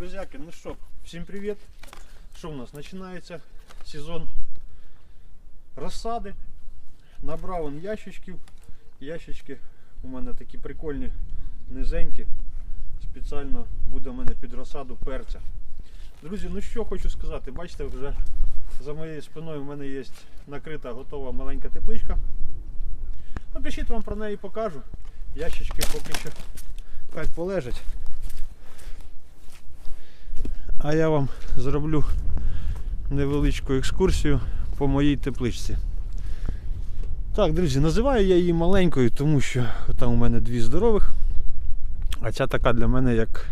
Друзяки, ну що, всім привіт. Що у нас? Починається сезон розсади. Набрав он ящичків. Ящички у мене такі прикольні, низенькі. Спеціально буде у мене під розсаду перця. Друзі, ну що хочу сказати, бачите, вже за моєю спиною в мене є накрита готова маленька тепличка. Напишіть вам про неї покажу. Ящички поки що хай полежать. А я вам зроблю невеличку екскурсію по моїй тепличці. Так, друзі, називаю я її маленькою, тому що там у мене дві здорових, а ця така для мене як,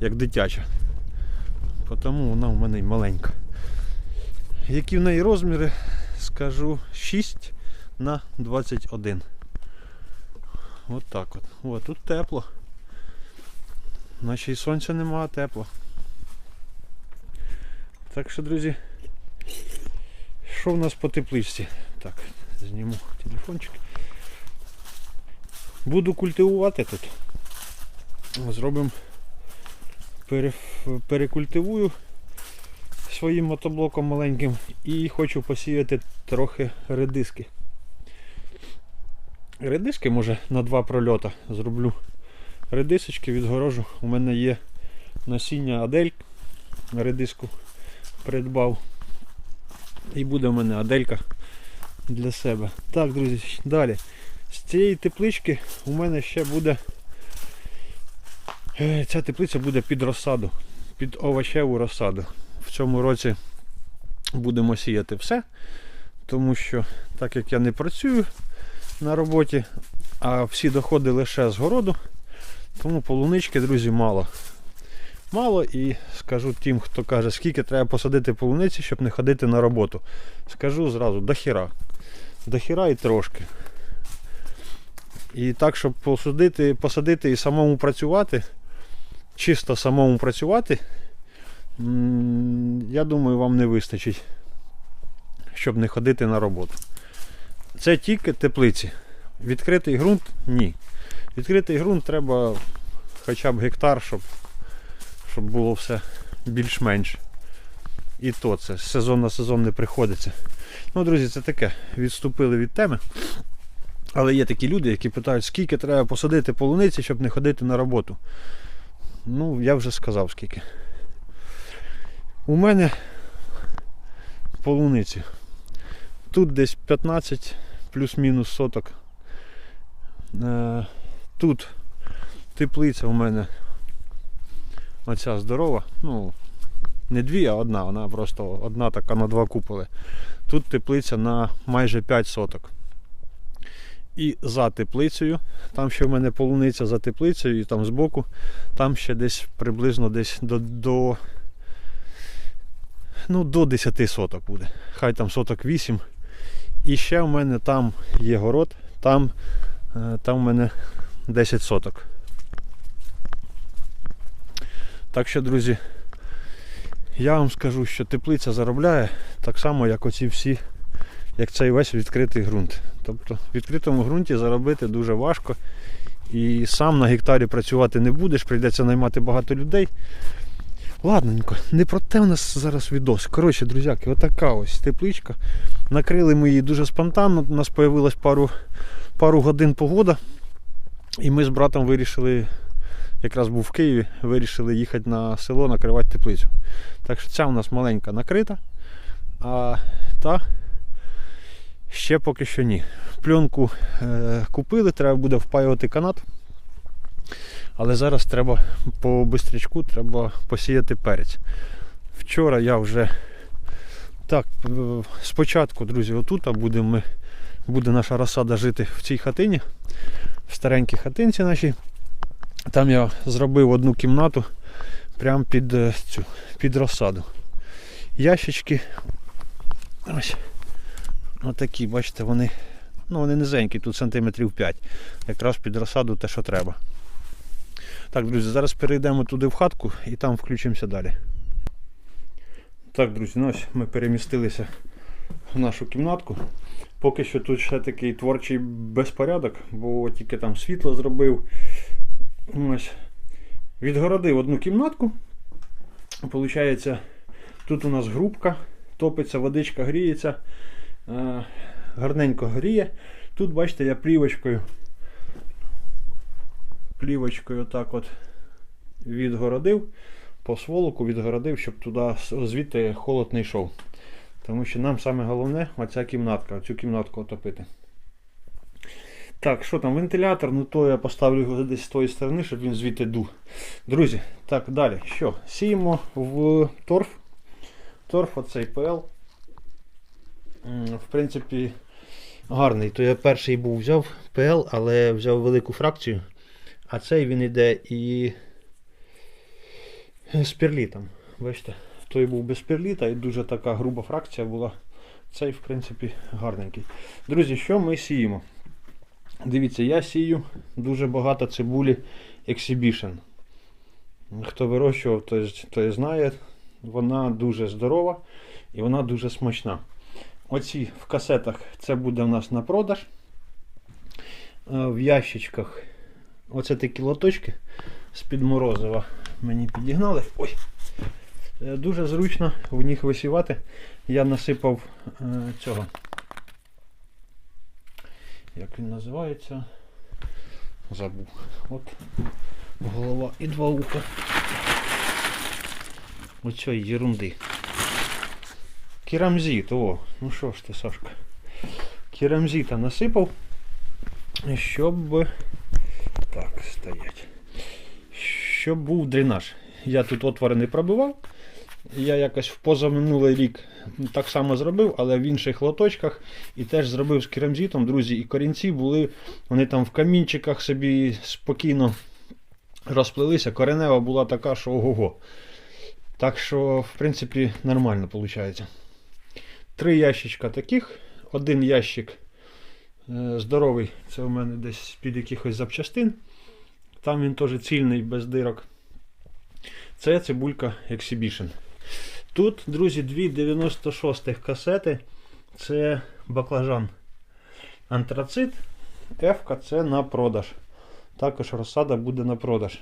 як дитяча. Тому вона у мене й маленька. Які в неї розміри, скажу 6 на 21. От так от. О, тут тепло. Наче і сонця нема, а тепло. Так що, друзі, що в нас по тепличці? Так, зніму телефончик. Буду культивувати тут. Зробимо пере, перекультивую своїм мотоблоком маленьким і хочу посіяти трохи редиски. Редиски може на два прольота зроблю. Редисочки відгорожу. У мене є насіння Адель. Редиску придбав. І буде в мене Аделька для себе. Так, друзі, далі. З цієї теплички у мене ще буде. е, Ця теплиця буде під розсаду, під овочеву розсаду. В цьому році будемо сіяти все, тому що так як я не працюю на роботі, а всі доходи лише з городу, тому полунички, друзі, мало. Мало і скажу тим, хто каже, скільки треба посадити полуниці, щоб не ходити на роботу. Скажу зразу, до хіра. До хіра і трошки. І так, щоб посадити, посадити і самому працювати, чисто самому працювати, я думаю, вам не вистачить, щоб не ходити на роботу. Це тільки теплиці. Відкритий ґрунт ні. Відкритий ґрунт треба хоча б гектар, щоб, щоб було все більш-менш. І то це сезон на сезон не приходиться. Ну, друзі, це таке. Відступили від теми. Але є такі люди, які питають, скільки треба посадити полуниці, щоб не ходити на роботу. Ну, я вже сказав скільки. У мене полуниці. Тут десь 15 плюс-мінус соток. Е, Тут теплиця у мене оця здорова. Ну, не дві, а одна. Вона просто одна така на два куполи. Тут теплиця на майже 5 соток. І за теплицею, там ще в мене полуниця за теплицею, і там збоку, там ще десь приблизно десь до, до, ну, до 10 соток буде. Хай там соток 8. І ще в мене там є город, там, е, там в мене 10 соток. Так що, друзі, я вам скажу, що теплиця заробляє так само, як оці всі, як цей весь відкритий ґрунт. Тобто в відкритому ґрунті заробити дуже важко. І сам на гектарі працювати не будеш, прийдеться наймати багато людей. Ладненько, не про те у нас зараз відос. Коротше, друзяки, отака ось тепличка. Накрили ми її дуже спонтанно. У нас з'явилось пару, пару годин погода. І ми з братом вирішили, якраз був в Києві, вирішили їхати на село накривати теплицю. Так що ця у нас маленька накрита, а та ще поки що ні. Пленку е, купили, треба буде впаювати канат. Але зараз треба по бистрячку треба посіяти перець. Вчора я вже так, е, спочатку, друзі, отут будемо ми, буде наша розсада жити в цій хатині, в старенькій хатинці нашій. Там я зробив одну кімнату прямо під е, цю під розсаду. Ящички. Ось. Отакі, бачите, вони. Ну, вони низенькі, тут сантиметрів 5. Якраз під розсаду те, що треба. Так, друзі, зараз перейдемо туди в хатку і там включимося далі. Так, друзі, ну ось ми перемістилися в нашу кімнатку. Поки що тут ще такий творчий безпорядок, бо тільки там світло зробив. Ось. Відгородив одну кімнатку Получається, тут у нас грубка, топиться, водичка гріється, е, гарненько гріє. Тут, бачите, я плівочкою, плівочкою так от відгородив, по сволоку відгородив, щоб туди звідти холод не йшов. Тому що нам саме головне оця кімнатка, цю кімнатку отопити. Так, що там, вентилятор, ну то я поставлю його десь з тої сторони, щоб він звідти дув. Друзі, так, далі. Що? Сіємо в торф. Торф оцей ПЛ. В принципі, гарний. То я перший був взяв ПЛ, але взяв велику фракцію. А цей він іде і з перлітом. Бачите, той був без перліта і дуже така груба фракція була. Цей, в принципі, гарненький. Друзі, що ми сіємо? Дивіться, я сію дуже багато цибулі Exhibition. Хто вирощував, той, той знає, вона дуже здорова і вона дуже смачна. Оці в касетах це буде в нас на продаж. Е, В ящичках оце такі лоточки з-під морозива мені підігнали. Ой! Е, Дуже зручно в них висівати. Я насипав е, цього. Як він називається? Забув. От голова і два уха. Оцьої ерунди. Керамзит, о, ну що ж ти, Сашка. Керамзита насипав, щоб. Так, стоять. Щоб був дренаж. Я тут отвори не пробивав. Я якось в позаминулий рік так само зробив, але в інших лоточках і теж зробив з керамзитом, друзі, і корінці були, вони там в камінчиках собі спокійно розплилися. Коренева була така, що ого-го. Так що, в принципі, нормально виходить. Три ящичка таких, один ящик е, здоровий, це у мене десь під якихось запчастин. Там він теж цільний, без дирок. Це цибулька Exhibition. Тут, друзі, дві 96-х касети. Це баклажан антрацит. F це на продаж. Також розсада буде на продаж.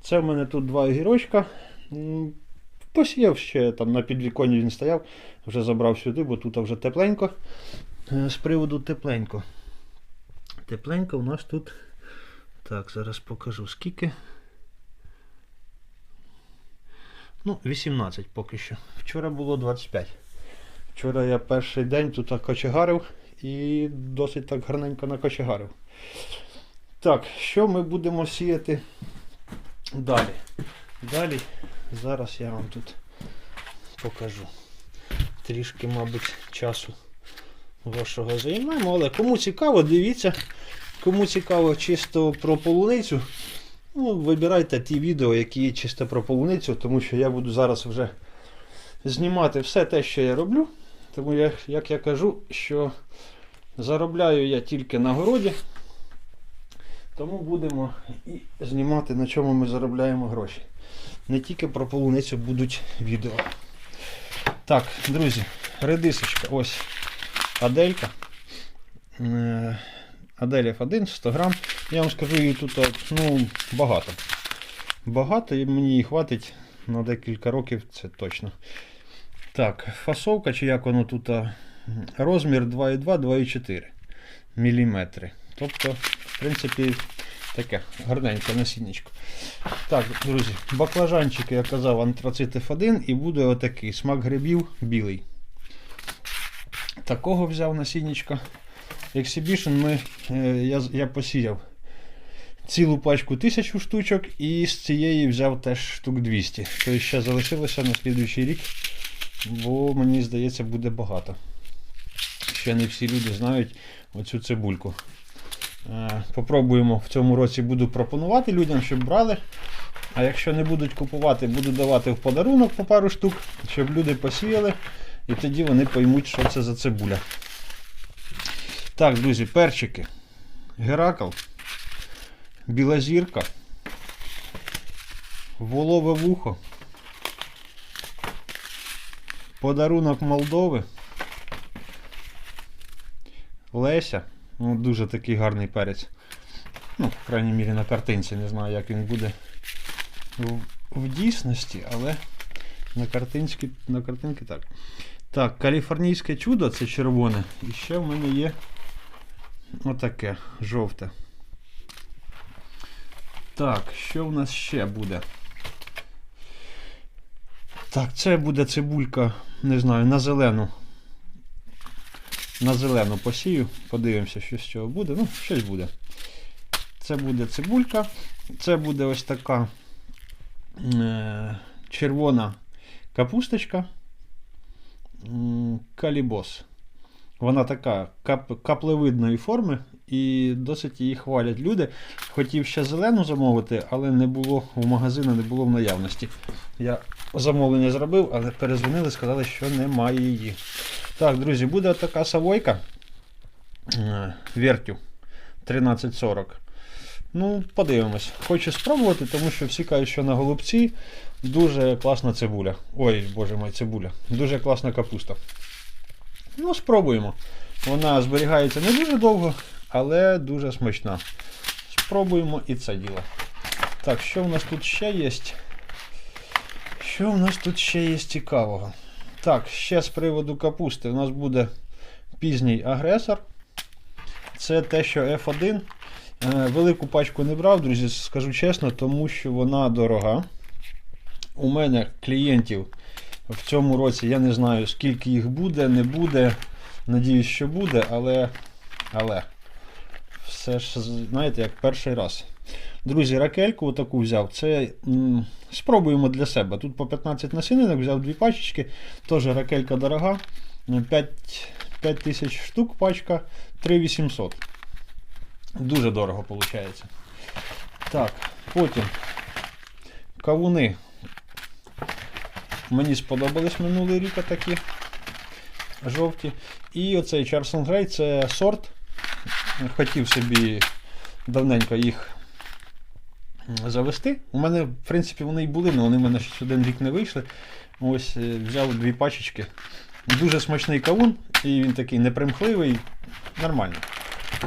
Це в мене тут два огірочка. Посіяв ще там на підвіконні він стояв, вже забрав сюди, бо тут вже тепленько. Е, З приводу тепленько. Тепленько у нас тут. Так, зараз покажу скільки. Ну, 18 поки що. Вчора було 25. Вчора я перший день тут кочегарив і досить так гарненько накочегарив. Так, що ми будемо сіяти далі? Далі, зараз я вам тут покажу. Трішки, мабуть, часу вашого займаємо, але кому цікаво, дивіться. Кому цікаво чисто про полуницю, ну, вибирайте ті відео, які є чисто про полуницю, тому що я буду зараз вже знімати все те, що я роблю. Тому, я, як я кажу, що заробляю я тільки на городі. Тому будемо і знімати, на чому ми заробляємо гроші. Не тільки про полуницю будуть відео. Так, друзі, редисочка, ось Аделька. Е, Адель F1, 100 грам. Я вам скажу, її тут ну, багато. Багато і мені її хватить на декілька років, це точно. Так, фасовка, чи як воно тут розмір 2,2-2,4 мм. Тобто, в принципі, таке гарненьке насіннячко. Так, друзі, баклажанчики, я казав, антрацит F1 і буде отакий смак грибів білий. Такого взяв насіннячка. Exhibition ми, е, я, я посіяв цілу пачку тисячу штучок і з цієї взяв теж штук 200. Тобто ще залишилося на слідуючий рік, бо мені здається буде багато. Ще не всі люди знають оцю цибульку. Е, Попробуємо в цьому році буду пропонувати людям, щоб брали. А якщо не будуть купувати, буду давати в подарунок по пару штук, щоб люди посіяли, і тоді вони поймуть, що це за цибуля. Так, друзі, перчики. Геракл. Білозірка. Волове вухо. Подарунок Молдови. Леся. Ну, дуже такий гарний перець. Ну, в крайній мірі на картинці. Не знаю, як він буде в, в дійсності, але На картинці, на картинці так. Так, каліфорнійське чудо це червоне. І ще в мене є отаке жовте. Так, що в нас ще буде? Так, це буде цибулька, не знаю, на зелену. На зелену посію. Подивимося, що з цього буде. Ну, щось буде. Це буде цибулька. Це буде ось така е, червона капусточка. Калібос. Вона така кап, каплевидної форми і досить її хвалять люди. Хотів ще зелену замовити, але не було в магазину, не було в наявності. Я замовлення зробив, але перезвонили, сказали, що немає її. Так, друзі, буде така савойка е, вертю 1340. Ну, подивимось. Хочу спробувати, тому що всі кажуть, що на голубці дуже класна цибуля. Ой, боже мой, цибуля. Дуже класна капуста. Ну, спробуємо. Вона зберігається не дуже довго, але дуже смачна. Спробуємо і це діло. Так, що в нас тут ще є? Що в нас тут ще є цікавого? Так, ще з приводу капусти. У нас буде пізній агресор. Це те, що F1. Е, Велику пачку не брав, друзі, скажу чесно, тому що вона дорога. У мене клієнтів в цьому році я не знаю, скільки їх буде, не буде. Надіюсь, що буде, але. але все ж, знаєте, як перший раз. Друзі, ракельку таку взяв. Це м, спробуємо для себе. Тут по 15 насінинок взяв дві пачечки. Теж ракелька дорога. 5, 5 тисяч штук пачка, 3800. Дуже дорого виходить. Так, потім кавуни. Мені сподобались минулий рік такі жовті. І оцей Чарсон Грей це сорт. Хотів собі давненько їх завести. У мене, в принципі, вони і були, але вони в мене ще один рік не вийшли. Ось е, взяв дві пачечки. Дуже смачний кавун, і він такий непримхливий, нормально.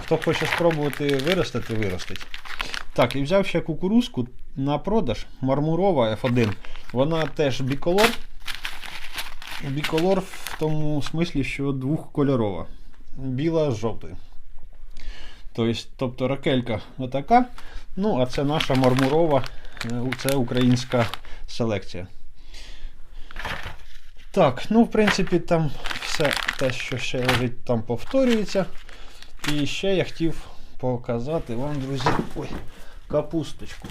Хто хоче спробувати виростити, виростить. Так, і взяв ще кукурузку на продаж. Мармурова F1. Вона теж біколор. Біколор в тому смислі, що двохкольорова. Біла з жовтою. Тобто, тобто ракелька отака. Ну, а це наша мармурова, е, це українська селекція. Так, ну, в принципі, там все те, що ще лежить, там повторюється. І ще я хотів показати вам, друзі, ой, капусточку.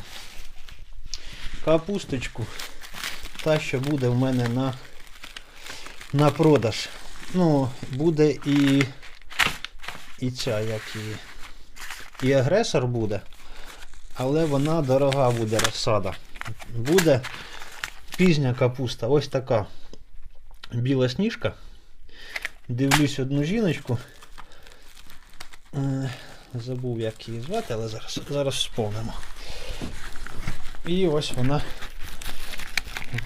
Капусточку. Та, що буде в мене на, на продаж. Ну, буде і, і ця, як і, і агресор буде. Але вона дорога буде розсада. Буде пізня капуста. Ось така біла сніжка. Дивлюсь одну жіночку. Е, Забув, як її звати, але зараз, зараз вспомнимо. І ось вона.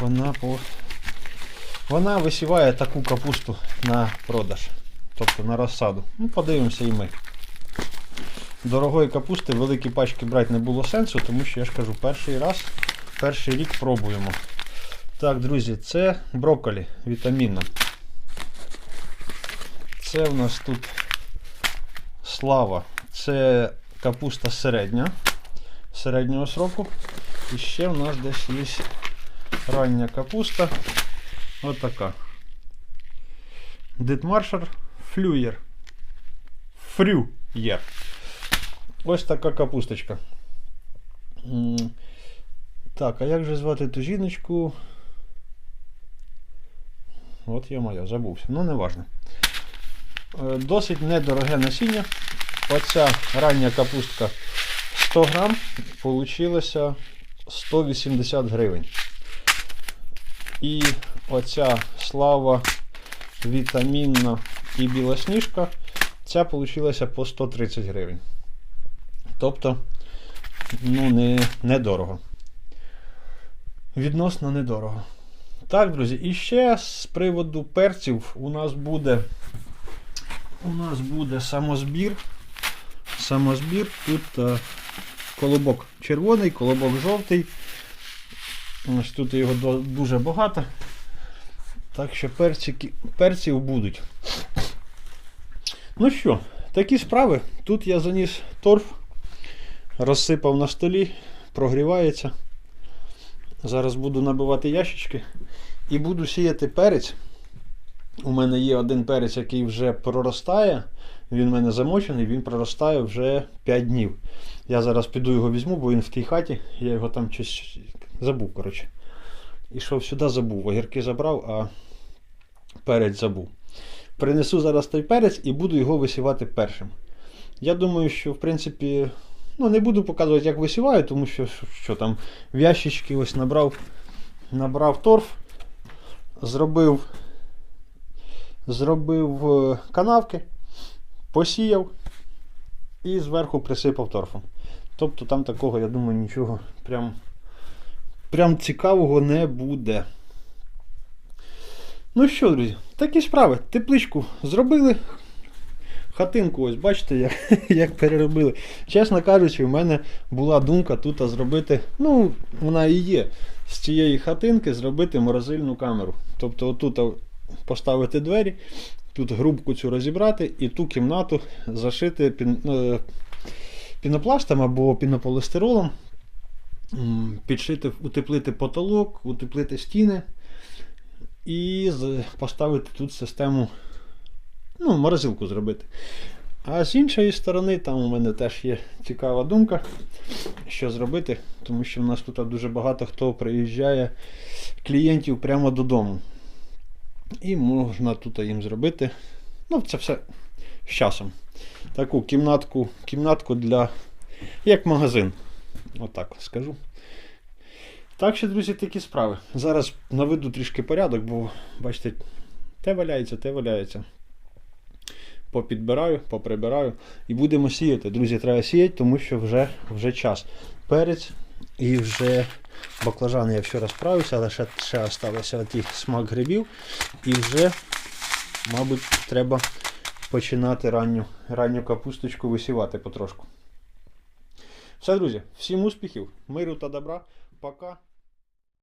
Вона по. Вона висіває таку капусту на продаж. Тобто на розсаду. Ну, подивимося і ми. Дорогої капусти великі пачки брати не було сенсу, тому що я ж кажу, перший раз, перший рік пробуємо. Так, друзі, це брокколі вітамінна. Це в нас тут слава. Це капуста середня, середнього сроку. І ще в нас десь є рання капуста. Ось така. Дитмаршер флюєр. Фрюєр. Ось така капусточка. Так, а як же звати ту жіночку? От я моя, забувся. Ну, не важно. Е, Досить недороге насіння. Оця рання капустка 100 грам, получилося 180 гривень. І оця слава вітамінна і білосніжка, ця получилася по 130 гривень. Тобто, ну, не, недорого. Відносно недорого. Так, друзі, і ще з приводу перців у нас буде у нас буде самозбір. Самозбір. Тут е, колобок червоний, колобок жовтий. Ось тут його дуже багато. Так що перчики, перців будуть. Ну що, такі справи. Тут я заніс торф, розсипав на столі, прогрівається. Зараз буду набивати ящички і буду сіяти перець. У мене є один перець, який вже проростає. Він в мене замочений, він проростає вже 5 днів. Я зараз піду його візьму, бо він в тій хаті. Я його там щось забув, коротше. Ішов сюди, забув. Огірки забрав, а перець забув. Принесу зараз той перець і буду його висівати першим. Я думаю, що в принципі, ну не буду показувати, як висіваю, тому що, що, там в ящички ось набрав, набрав торф, зробив, зробив е, канавки, посіяв і зверху присипав торфом. Тобто там такого, я думаю, нічого прям, прям цікавого не буде. Ну що, друзі, такі справи. Тепличку зробили. Хатинку, ось бачите, як, як переробили. Чесно кажучи, в мене була думка тут зробити, ну, вона і є, з цієї хатинки зробити морозильну камеру. Тобто отут поставити двері, тут грубку цю розібрати і ту кімнату зашити пін, е, пінопластом або пінополістиролом, м, підшити, утеплити потолок, утеплити стіни і поставити тут систему, ну, морозилку зробити. А з іншої сторони, там у мене теж є цікава думка, що зробити, тому що в нас тут дуже багато хто приїжджає клієнтів прямо додому. І можна тут їм зробити. Ну, це все з часом. Таку кімнатку, кімнатку для. як магазин. Отак от скажу. Так що, друзі, такі справи. Зараз наведу трішки порядок, бо бачите, те валяється, те валяється. Попідбираю, поприбираю і будемо сіяти. Друзі, треба сіяти, тому що вже, вже час. Перець і вже баклажани я вчора справився, але ще, ще залишилося ті смак грибів. І вже, мабуть, треба починати ранню, ранню капусточку висівати потрошку. Все, друзі, всім успіхів, миру та добра. Пока.